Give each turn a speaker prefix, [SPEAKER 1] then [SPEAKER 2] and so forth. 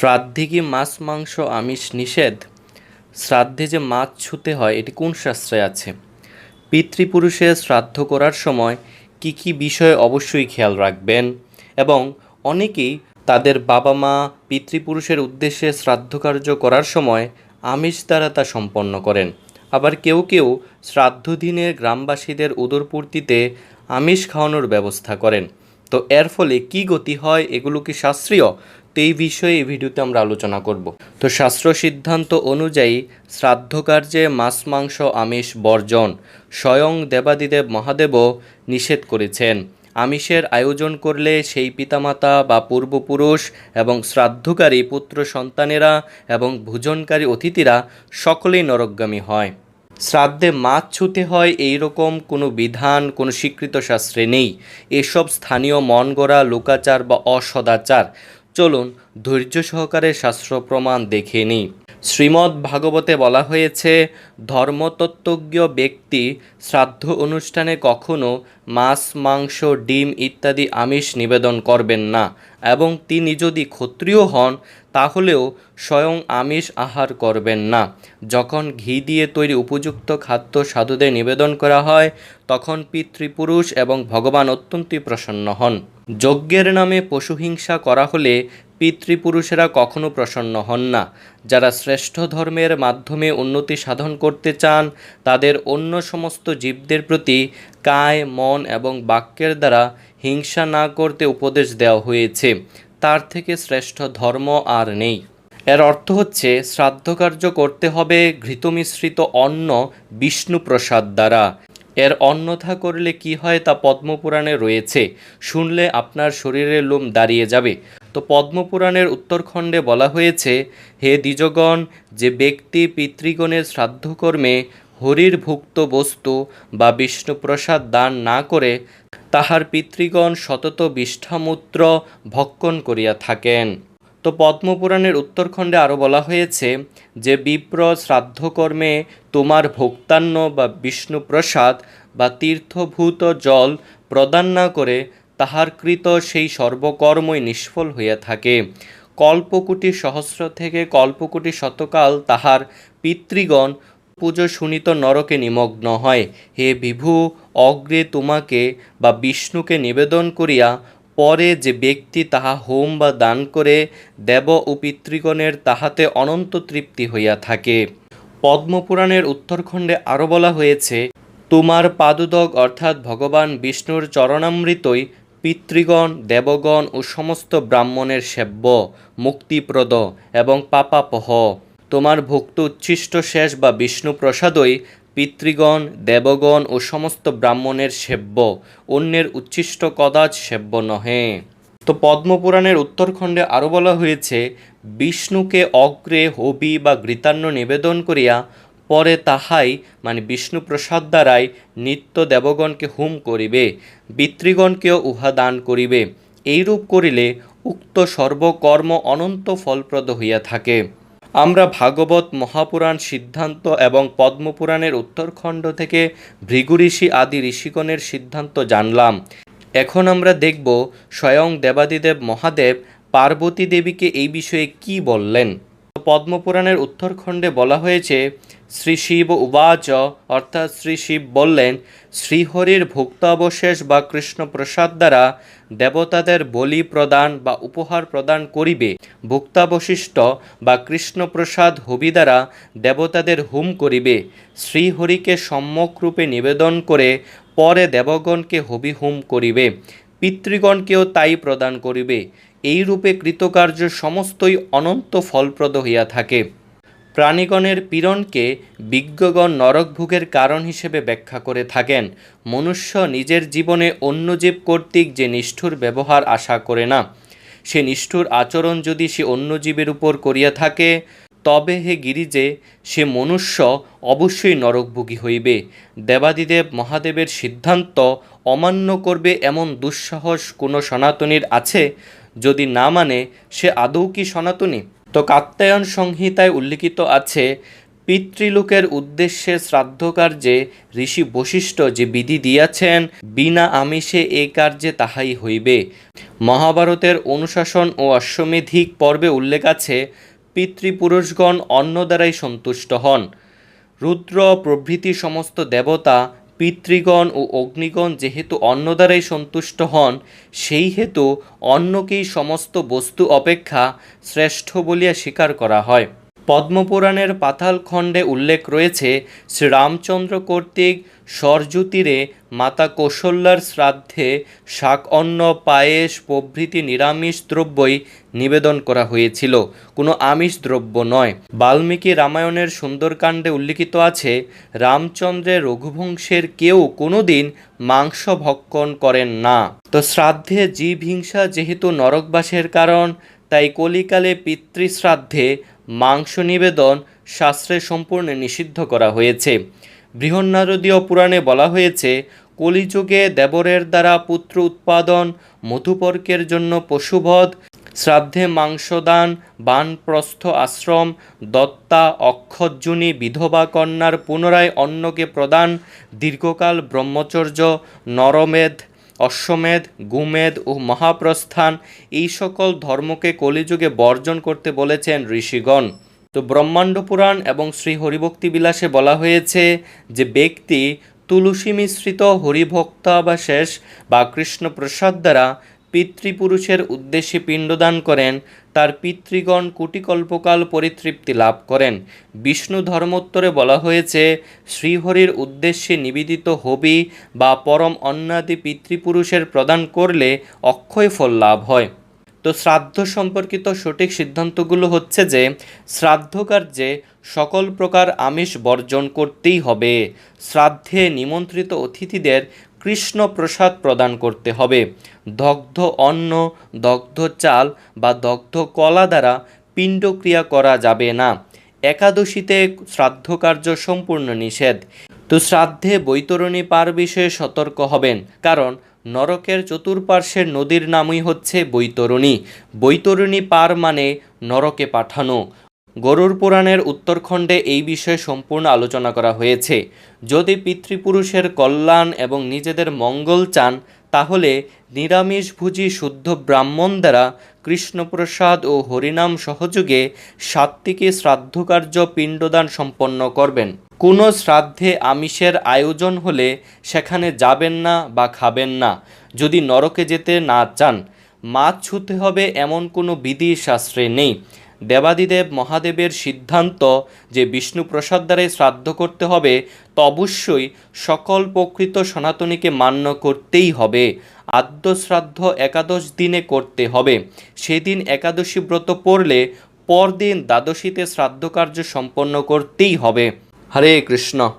[SPEAKER 1] শ্রাদ্ধে কি মাছ, মাংস, আমিষ নিষেধ? শ্রাদ্ধে যে মাছ ছুতে হয়, এটি কোন শাস্ত্রে আছে? পিতৃপুরুষের শ্রাদ্ধ করার সময় কি কি বিষয়ে অবশ্যই খেয়াল রাখবেন? এবং অনেকেই তাদের বাবা মা পিতৃপুরুষের উদ্দেশ্যে শ্রাদ্ধ কার্য করার সময় আমিষ দ্বারা তা সম্পন্ন করেন। আবার কেউ কেউ শ্রাদ্ধ দিনে গ্রামবাসীদের উদরপূর্তিতে আমিষ খাওয়ানোর ব্যবস্থা করেন। তো এর ফলে কি গতি হয়, এগুলো কি শাস্ত্রীয়? তো এই বিষয়ে এই ভিডিওতে আমরা আলোচনা করব। তো শাস্ত্র সিদ্ধান্ত অনুযায়ী শ্রাদ্ধ কার্যে মাছ, মাংস, আমিষ, বর্জন স্বয়ং দেবাদিদেব মহাদেবও নিষেধ করেছেন। আমিষের আয়োজন করলে সেই পিতামাতা বা পূর্বপুরুষ এবং শ্রাদ্ধকারী পুত্র সন্তানেরা এবং ভোজনকারী অতিথিরা সকলেই নরকগামী হয়। শ্রাদ্ধে মাছ ছুতে হয় এই রকম কোনো বিধান, কোনো স্বীকৃত শাস্ত্রে নেই। এসব স্থানীয় মন গড়া লোকাচার বা অসদাচার। চলুন ধৈর্য সহকারে শাস্ত্র প্রমাণ দেখে নিই। শ্রীমদ্ ভাগবতে বলা হয়েছে, ধর্মতত্ত্বজ্ঞ ব্যক্তি শ্রাদ্ধ অনুষ্ঠানে কখনো মাছ, মাংস, ডিম ইত্যাদি আমিষ নিবেদন করবেন না এবং তিনি যদি ক্ষত্রিয় হন তাহলেও স্বয়ং আমিষ আহার করবেন না। যখন ঘি দিয়ে তৈরি উপযুক্ত খাদ্য সাধুদের নিবেদন করা হয়, তখন পিতৃপুরুষ এবং ভগবান অত্যন্তই প্রসন্ন হন। যজ্ঞের নামে পশুহিংসা করা হলে পিতৃপুরুষেরা কখনো প্রসন্ন হন না। যারা শ্রেষ্ঠ ধর্মের মাধ্যমে উন্নতি সাধন করতে চান, তাদের অন্য সমস্ত জীবদের প্রতি কায়, মন এবং বাক্যের দ্বারা হিংসা না করতে উপদেশ দেওয়া হয়েছে। তার থেকে শ্রেষ্ঠ ধর্ম আর নেই। এর অর্থ হচ্ছে, শ্রাদ্ধকার্য করতে হবে ঘৃতমিশ্রিত অন্ন বিষ্ণুপ্রসাদ দ্বারা। এর অন্যথা করলে কি হয় তা পদ্মপুরাণে রয়েছে। শুনলে আপনার শরীরের লোম দাঁড়িয়ে যাবে। তো পদ্মপুরাণের উত্তরখণ্ডে বলা হয়েছে, হে দ্বিজগণ, যে ব্যক্তি পিতৃগণের শ্রাদ্ধকর্মে হরির ভুক্ত বস্তু বা বিষ্ণুপ্রসাদ দান না করে তাহার পিতৃগণ সতত বিষ্ঠামূত্র ভক্ষণ করিয়া থাকেন। তো পদ্মপুরাণের উত্তরখণ্ডে আরও বলা হয়েছে যে, বিপ্র শ্রাদ্ধকর্মে তোমার ভোক্তান্ন বা বিষ্ণুপ্রসাদ বা তীর্থভূত জল প্রদান না করে তাহার কৃত সেই সর্বকর্মই নিষ্ফল হইয়া থাকে। কল্পকুটি সহস্র থেকে কল্পকুটি শতকাল তাহার পিতৃগণ পুজো শুনিত নরকে নিমগ্ন হয়। হে বিভু, অগ্রে তোমাকে বা বিষ্ণুকে নিবেদন করিয়া পরে যে ব্যক্তি তাহা হোম বা দান করে, দেব ও পিতৃগণের তাহাতে অনন্ত তৃপ্তি হইয়া থাকে। পদ্মপুরাণের উত্তরখণ্ডে আরও বলা হয়েছে, তোমার পাদুদক অর্থাৎ ভগবান বিষ্ণুর চরণামৃতই পিতৃগণ, দেবগণ ও সমস্ত ব্রাহ্মণের সেব্য, মুক্তিপ্রদ এবং পাপাপহ। তোমার ভক্ত উচ্ছিষ্ট শেষ বা বিষ্ণু প্রসাদই পিতৃগণ, দেবগণ ও সমস্ত ব্রাহ্মণের সেব্য, অন্যের উচ্ছিষ্ট কদাচ সেব্য নহে। তো পদ্মপুরাণের উত্তরখণ্ডে আরও বলা হয়েছে, বিষ্ণুকে অগ্রে হবি বা গৃতান্ন নিবেদন করিয়া পরে তাহাই মানে বিষ্ণু প্রসাদ দ্বারাই নিত্য দেবগণকে হুম করিবে, পিতৃগণকেও উহা দান করিবে। এইরূপ করিলে উক্ত সর্বকর্ম অনন্ত ফলপ্রদ হইয়া থাকে। আমরা ভাগবত, মহাপুরাণ সিদ্ধান্ত এবং পদ্মপুরাণের উত্তরখণ্ড থেকে ভৃগু ঋষি আদি ঋষিগণের সিদ্ধান্ত জানলাম। এখন আমরা দেখব স্বয়ং দেবাদিদেব মহাদেব পার্বতী দেবীকে এই বিষয়ে কি বললেন। পদ্মপুরাণের উত্তরখণ্ডে বলা হয়েছে, শ্রী শিব উবাচ অর্থাৎ শ্রী শিব বললেন, শ্রীহরির ভুক্তাবশেষ বা কৃষ্ণ প্রসাদ দ্বারা দেবতাদের বলি প্রদান বা উপহার প্রদান করিবে। ভুক্তাবশিষ্ট বা কৃষ্ণপ্রসাদ হবি দ্বারা দেবতাদের হুম করিবে। শ্রীহরিকে সম্যক রূপে নিবেদন করে পরে দেবগণকে হবি হুম করিবে। পিতৃগণকেও তাই প্রদান করিবে। এই রূপে কৃতকার্য সমস্তই অনন্ত ফলপ্রদ হইয়া থাকে। প্রাণীগণের পীড়নকে বিজ্ঞগণ নরকভোগের কারণ হিসেবে ব্যাখ্যা করে থাকেন। মনুষ্য নিজের জীবনে অন্য জীব কর্তৃক যে নিষ্ঠুর ব্যবহার আশা করে না, সে নিষ্ঠুর আচরণ যদি সে অন্য জীবের উপর করিয়া থাকে, তবে হে গিরিজে, সে মনুষ্য অবশ্যই নরকভোগী হইবে। দেবাদিদেব মহাদেবের সিদ্ধান্ত অমান্য করবে এমন দুঃসাহস কোনো সনাতনীর আছে? যদি না মানে সে আদৌ কি সনাতনী? তো কাত্যায়ন সংহিতায় উল্লিখিত আছে, পিতৃলোকের উদ্দেশ্যে শ্রাদ্ধ কার্যে ঋষি বশিষ্ঠ যে বিধি দিয়াছেন, বিনা আমিষে এ কার্যে তাহাই হইবে। মহাভারতের অনুশাসন ও অশ্বমেধিক পর্বে উল্লেখ আছে, পিতৃপুরুষগণ অন্ন দ্বারাই সন্তুষ্ট হন। রুদ্র প্রভৃতি সমস্ত দেবতা পিতৃগণ ও অগ্নিগণ যেহেতু অন্ন দ্বারাই সন্তুষ্ট হন, সেই হেতু অন্নকেই সমস্ত বস্তু অপেক্ষা শ্রেষ্ঠ বলিয়া স্বীকার করা হয়। পদ্মপুরাণের পাতাল খণ্ডে উল্লেখ রয়েছে, শ্রীরামচন্দ্র কর্তৃক সরজু তীরে মাতা কৌশল্যার শ্রাদ্ধে শাক অন্ন পায়েস প্রভৃতি নিরামিষ দ্রব্যই নিবেদন করা হয়েছিল। কোনো আমিষ দ্রব্য নয়। বাল্মীকি রামায়ণের সুন্দরকাণ্ডে উল্লিখিত আছে রামচন্দ্রের রঘুবংশের কেউ কোনোদিন মাংস ভক্ষণ করেন না। তো শ্রাদ্ধে জীব হিংসা যেহেতু নরকবাসের কারণ তাই কলিকালে পিতৃশ্রাদ্ধে মাংস নিবেদন শাস্ত্রে সম্পূর্ণ নিষিদ্ধ করা হয়েছে। বৃহন্নারদীয় পুরাণে বলা হয়েছে, কলিযুগে দেবরের দ্বারা পুত্র উৎপাদন, মধুপর্কের জন্য পশুবধ, শ্রাদ্ধে মাংসদান, বানপ্রস্থ আশ্রম, দত্তা অক্ষজ্জুনি বিধবা কন্যার পুনরায় অন্নকে প্রদান, দীর্ঘকাল ব্রহ্মচর্য, নরমেধ অশ্বমেধ গুমেদ ও মহাপ্রস্থান এই সকল ধর্মকে কলিযুগে বর্জন করতে বলেছেন ঋষিগণ। তো ব্রহ্মাণ্ড পুরাণ এবং শ্রী হরিভক্তি বিলাসে বলা হয়েছে যে ব্যক্তি তুলসী মিশ্রিত হরিভক্তাবাশেষ বা কৃষ্ণ প্রসাদ দ্বারা পিতৃপুরুষের উদ্দেশ্যে পিণ্ডদান করেন, তার পিতৃগণ কোটিকল্পকাল পরিতৃপ্তি লাভ করেন। বিষ্ণু ধর্মোত্তরে বলা হয়েছে, শ্রীহরির উদ্দেশ্যে নিবেদিত হবি বা পরম অন্নাদি পিতৃপুরুষের প্রদান করলে অক্ষয় ফল লাভ হয়। তো শ্রাদ্ধ সম্পর্কিত সঠিক সিদ্ধান্তগুলো হচ্ছে যে, শ্রাদ্ধ কার্যে সকল প্রকার আমিষ বর্জন করতেই হবে। শ্রাদ্ধে নিমন্ত্রিত অতিথিদের কৃষ্ণ প্রসাদ প্রদান করতে হবে। দগ্ধ অন্ন, দগ্ধ চাল বা দগ্ধ কলা দ্বারা পিণ্ডক্রিয়া করা যাবে না। একাদশীতে শ্রাদ্ধ কার্য সম্পূর্ণ নিষেধ। তো শ্রাদ্ধে বৈতরণী পার বিষয়ে সতর্ক হবেন, কারণ নরকের চতুর্পার্শ্বের নদীর নামই হচ্ছে বৈতরণী। বৈতরণী পার মানে নরকে পাঠানো। গরুর পুরাণের উত্তরখণ্ডে এই বিষয়ে সম্পূর্ণ আলোচনা করা হয়েছে। যদি পিতৃপুরুষের কল্যাণ এবং নিজেদের মঙ্গল চান, তাহলে নিরামিষভোজী শুদ্ধ ব্রাহ্মণ দ্বারা কৃষ্ণপ্রসাদ ও হরিনাম সহযোগে সাত্ত্বিকী শ্রাদ্ধকার্য পিণ্ডদান সম্পন্ন করবেন। কোনো শ্রাদ্ধে আমিষের আয়োজন হলে সেখানে যাবেন না বা খাবেন না। যদি নরকে যেতে না চান, মাছ ছুতে হবে এমন কোনো বিধি শাস্ত্রে নেই। দেবাদিদেব মহাদেবের সিদ্ধান্ত যে বিষ্ণুপ্রসাদ প্রসাদ দ্বারাই শ্রাদ্ধ করতে হবে, তো অবশ্যই সকল প্রকৃত সনাতনীকে মান্য করতেই হবে। আদ্যশ্রাদ্ধ একাদশ দিনে করতে হবে। সেদিন একাদশী ব্রত পড়লে পরদিন দ্বাদশীতে শ্রাদ্ধ কার্য সম্পন্ন করতেই হবে। হরে কৃষ্ণ।